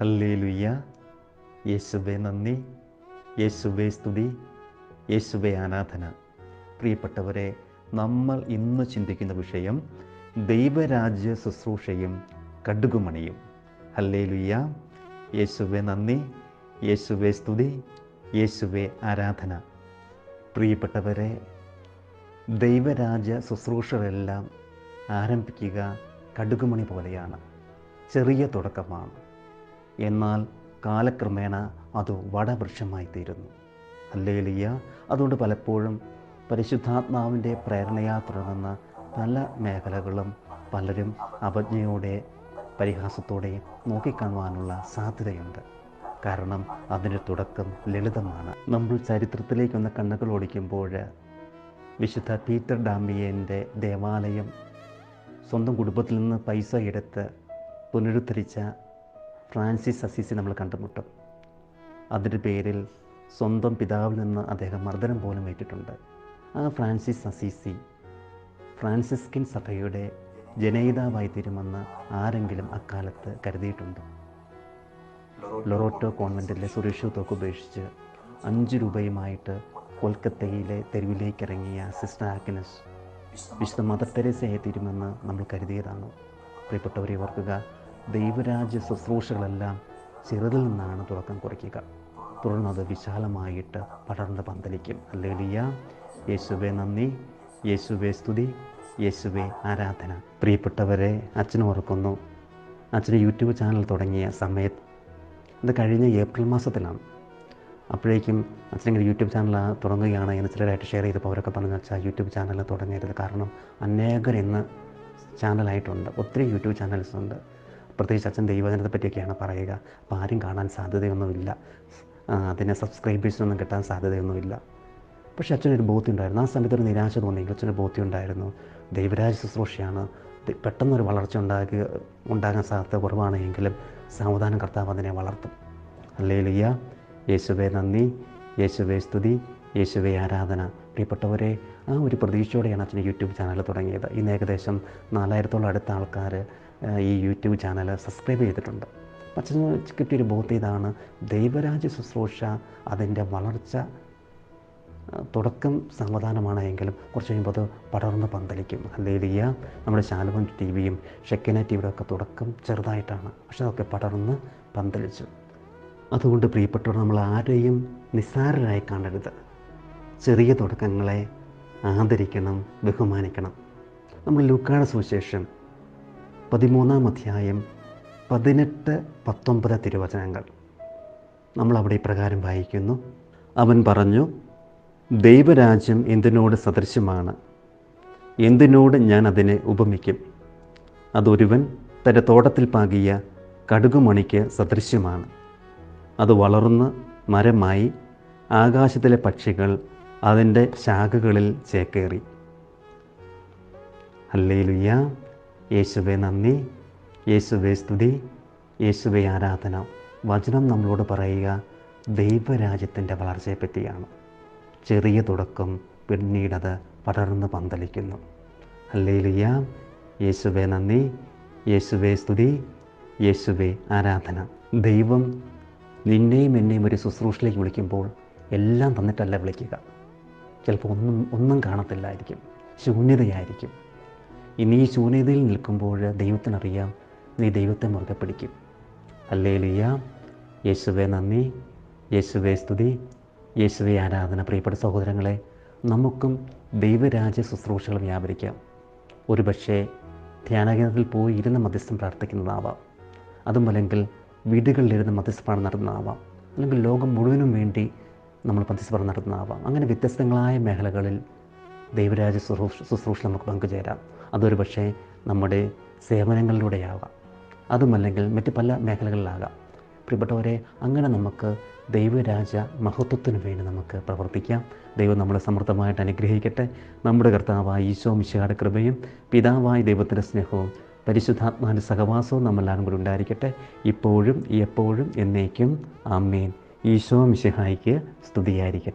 Hallelujah യേശുവേ നന്ദി. യേശുവേ സ്തുതി. യേശുവേ ആരാധന. പ്രിയപ്പെട്ടവരെ നമ്മൾ ഇന്ന് ചിന്തിക്കുന്ന വിഷയം ദൈവരാജ്യ ശുശ്രൂഷയും കടുകുമണിയും. ഹല്ലേലുയ്യ യേശുവേ നന്ദി. യേശുവേ സ്തുതി. യേശുവേ ആരാധന. പ്രിയപ്പെട്ടവരെ ദൈവരാജ്യ ശുശ്രൂഷകളെല്ലാം ആരംഭിക്കുക കടുകുമണി പോലെയാണ്. ചെറിയ തുടക്കമാണ്. എന്നാൽ കാലക്രമേണ അത് വടവൃക്ഷമായി തീരുന്നു അല്ലേലിയ അതുകൊണ്ട് പലപ്പോഴും പരിശുദ്ധാത്മാവിന്റെ പ്രേരണയാ തുടങ്ങുന്ന പല മേഖലകളും പലരും അവജ്ഞയോടെ പരിഹാസത്തോടെ നോക്കിക്കാണുവാനുള്ള സാധ്യതയുണ്ട്. കാരണം അതിന്റെ തുടക്കം ലളിതമാണ്. നമ്മൾ ചരിത്രത്തിലേക്കൊന്ന് കണ്ണുകൾ ഓടിക്കുമ്പോൾ വിശുദ്ധ പീറ്റർ ഡാമിയന്റെ ദേവാലയം സ്വന്തം കുടുംബത്തിൽ നിന്ന് പൈസ എടുത്ത് പുനരുദ്ധരിച്ച ഫ്രാൻസിസ് അസീസി നമ്മൾ കണ്ടുമുട്ടും. അതിന്റെ പേരിൽ സ്വന്തം പിതാവിൽ നിന്ന് അദ്ദേഹം മർദ്ദനം പോലും ഏറ്റിട്ടുണ്ട്. ആ ഫ്രാൻസിസ് അസീസി ഫ്രാൻസിസ്കിൻ സഭയുടെ ജനയിതാവായി തീരുമെന്ന് ആരെങ്കിലും അക്കാലത്ത് കരുതിയിട്ടുണ്ടോ? ലൊറോട്ടോ കോൺവെന്റിലെ സുരേഷ് തോക്ക് ഉപേക്ഷിച്ച് അഞ്ച് രൂപയുമായിട്ട് കൊൽക്കത്തയിലെ തെരുവിലേക്ക് ഇറങ്ങിയ സിസ്റ്റർ ആഗ്നസ് വിശുദ്ധ മദർ തെരേസയായി തീരുമെന്ന് നമ്മൾ കരുതിയതാണ്? പ്രിയപ്പെട്ടവരെ ഓർക്കുക ദൈവരാജ്യ ശുശ്രൂഷകളെല്ലാം ചെറുതിൽ നിന്നാണ് തുടക്കം കുറിക്കുക. അത് വിശാലമായിട്ട് പടർന്ന് പന്തലിക്കും. അല്ലേലിയ യേശുവെ നന്ദി. യേശുവെ സ്തുതി. യേശുവെ ആരാധന. പ്രിയപ്പെട്ടവരെ അച്ഛൻ ഓർക്കുന്നു അച്ഛന് യൂട്യൂബ് ചാനൽ തുടങ്ങിയ സമയത്ത് ഇത് കഴിഞ്ഞ ഏപ്രിൽ മാസത്തിലാണ്. അപ്പോഴേക്കും അച്ഛനിങ്ങനെ യൂട്യൂബ് ചാനൽ തുടങ്ങുകയാണ് എന്ന് ചിലരായിട്ട് ഷെയർ ചെയ്തപ്പോൾ അവരൊക്കെ പറഞ്ഞു അച്ഛാ യൂട്യൂബ് ചാനൽ തുടങ്ങരുത്. കാരണം അനേകർ ഇന്ന് ചാനലായിട്ടുണ്ട്. ഒത്തിരി യൂട്യൂബ് ചാനൽസ് ഉണ്ട് പ്രത്യേകിച്ച് അച്ഛൻ ദൈവജനത്തെ പറ്റിയൊക്കെയാണ് പറയുക. അപ്പോൾ ആരും കാണാൻ സാധ്യതയൊന്നുമില്ല. അതിനെ സബ്സ്ക്രൈബേഴ്സിനൊന്നും കിട്ടാൻ സാധ്യതയൊന്നുമില്ല. പക്ഷേ അച്ഛനൊരു ബോധ്യം ഉണ്ടായിരുന്നു ആ സമയത്ത് ഒരു നിരാശ തോന്നിയെങ്കിൽ അച്ഛനൊരു ബോധ്യം ഉണ്ടായിരുന്നു ദൈവരാജ ശുശ്രൂഷയാണ് പെട്ടെന്നൊരു വളർച്ച ഉണ്ടാകുക ഉണ്ടാകാൻ സാധ്യത കുറവാണെങ്കിലും സാവധാനം കർത്താവ് അതിനെ വളർത്തും. അല്ലേലിയ യേശുവേ നന്ദി. യേശുവേ സ്തുതി. യേശുവേ ആരാധന. പ്രിയപ്പെട്ടവരെ ആ ഒരു പ്രതീക്ഷയോടെയാണ് അച്ഛൻ യൂട്യൂബ് ചാനൽ തുടങ്ങിയത്. ഇന്ന് ഏകദേശം നാലായിരത്തോളം അടുത്ത ആൾക്കാർ ഈ യൂട്യൂബ് ചാനൽ സബ്സ്ക്രൈബ് ചെയ്തിട്ടുണ്ട്. അച്ഛന് കിട്ടിയൊരു ബോധ്യം ഇതാണ്. ദൈവരാജ്യ ശുശ്രൂഷ അതിന്റെ വളർച്ച തുടക്കം സമാധാനമാണ് എങ്കിലും കുറച്ച് കഴിയുമ്പോൾ അത് പടർന്ന് പന്തലിക്കും. ഹല്ലേലിയ. നമ്മുടെ ശാലവൻ ടി വിയും ഷെക്കന ടി വിയുടെ ഒക്കെ തുടക്കം ചെറുതായിട്ടാണ്. പക്ഷെ അതൊക്കെ പടർന്ന് പന്തലിച്ചു. അതുകൊണ്ട് പ്രിയപ്പെട്ടവർ നമ്മൾ ആരെയും നിസ്സാരരായി കാണരുത്. ചെറിയ തുടക്കങ്ങളെ ആദരിക്കണം ബഹുമാനിക്കണം. നമ്മൾ ലൂക്കാട് സുവിശേഷം പതിമൂന്നാം അധ്യായം പതിനെട്ട് പത്തൊമ്പത് തിരുവചനങ്ങൾ. നമ്മളവിടെ ഇപ്രകാരം വായിക്കുന്നു. അവൻ പറഞ്ഞു ദൈവരാജ്യം എന്തിനോട് സദൃശ്യമാണ്? എന്തിനോട് ഞാൻ അതിനെ ഉപമിക്കും? അതൊരുവൻ തന്റെ തോട്ടത്തിൽ പാകിയ കടുകുമണിക്ക് സദൃശ്യമാണ്. അത് വളർന്ന് മരമായി ആകാശത്തിലെ പക്ഷികൾ അതിന്റെ ശാഖകളിൽ ചേക്കേറി. ഹല്ലേലുയ്യ. യേശുവെ നന്ദി. യേശുവെ സ്തുതി. യേശുവെ ആരാധന. വചനം നമ്മളോട് പറയുക ദൈവരാജ്യത്തിന്റെ വളർച്ചയെപ്പറ്റിയാണ്. ചെറിയ തുടക്കം പിന്നീടത് പടർന്ന് പന്തലിക്കുന്നു. ഹല്ലേലുയ്യ യേശുവെ നന്ദി. യേശുവെ സ്തുതി. യേശുവെ ആരാധന. ദൈവം നിന്നെയും എന്നെയും ഒരു ശുശ്രൂഷയിലേക്ക് വിളിക്കുമ്പോൾ എല്ലാം തന്നിട്ടല്ല വിളിക്കുക. ചിലപ്പോൾ ഒന്നും ഒന്നും കാണത്തില്ലായിരിക്കും. ശൂന്യതയായിരിക്കും. ഇനി ഈ ശൂന്യതയിൽ നിൽക്കുമ്പോൾ ദൈവത്തിനറിയാം നീ ദൈവത്തെ മുറുകെ പിടിക്കും. അല്ലേ ലിയ യേശുവെ നന്ദി. യേശുവെ സ്തുതി. യേശുവെ ആരാധന. പ്രിയപ്പെട്ട സഹോദരങ്ങളെ നമുക്കും ദൈവരാജ്യ ശുശ്രൂഷകൾ വ്യാപരിക്കാം. ഒരു പക്ഷേ ധ്യാനകേന്ദ്രത്തിൽ പോയി ഇരുന്ന് മധ്യസ്ഥം പ്രാർത്ഥിക്കുന്നതാവാം. അതുമല്ലെങ്കിൽ വീടുകളിലിരുന്ന് മധ്യസ്ഥപാഠം നടത്തുന്നതാവാം. അല്ലെങ്കിൽ ലോകം മുഴുവനും വേണ്ടി നമ്മൾ മധ്യസ്ഥപാഠം നടത്തുന്നതാവാം. അങ്ങനെ വ്യത്യസ്തങ്ങളായ മേഖലകളിൽ ദൈവരാജ്യ ശുശ്രൂഷ ശുശ്രൂഷ നമുക്ക് പങ്കുചേരാം. അതൊരു പക്ഷേ നമ്മുടെ സേവനങ്ങളിലൂടെയാകാം. അതുമല്ലെങ്കിൽ മറ്റ് പല മേഖലകളിലാകാം. പ്രിയപ്പെട്ടവരെ അങ്ങനെ നമുക്ക് ദൈവരാജ മഹത്വത്തിന് വേണ്ടി നമുക്ക് പ്രവർത്തിക്കാം. ദൈവം നമ്മളെ സമൃദ്ധമായിട്ട് അനുഗ്രഹിക്കട്ടെ. നമ്മുടെ കർത്താവായ ഈശോ മിശയുടെ കൃപയും പിതാവായ ദൈവത്തിന്റെ സ്നേഹവും പരിശുദ്ധാത്മാവിന്റെ സഹവാസവും നമ്മളെല്ലാവരും കൂടി ഉണ്ടായിരിക്കട്ടെ. ഇപ്പോഴും എപ്പോഴും എന്നേക്കും. ആമേൻ. ഈശോ മിശിഹായിക്ക് സ്തുതിയായിരിക്കട്ടെ.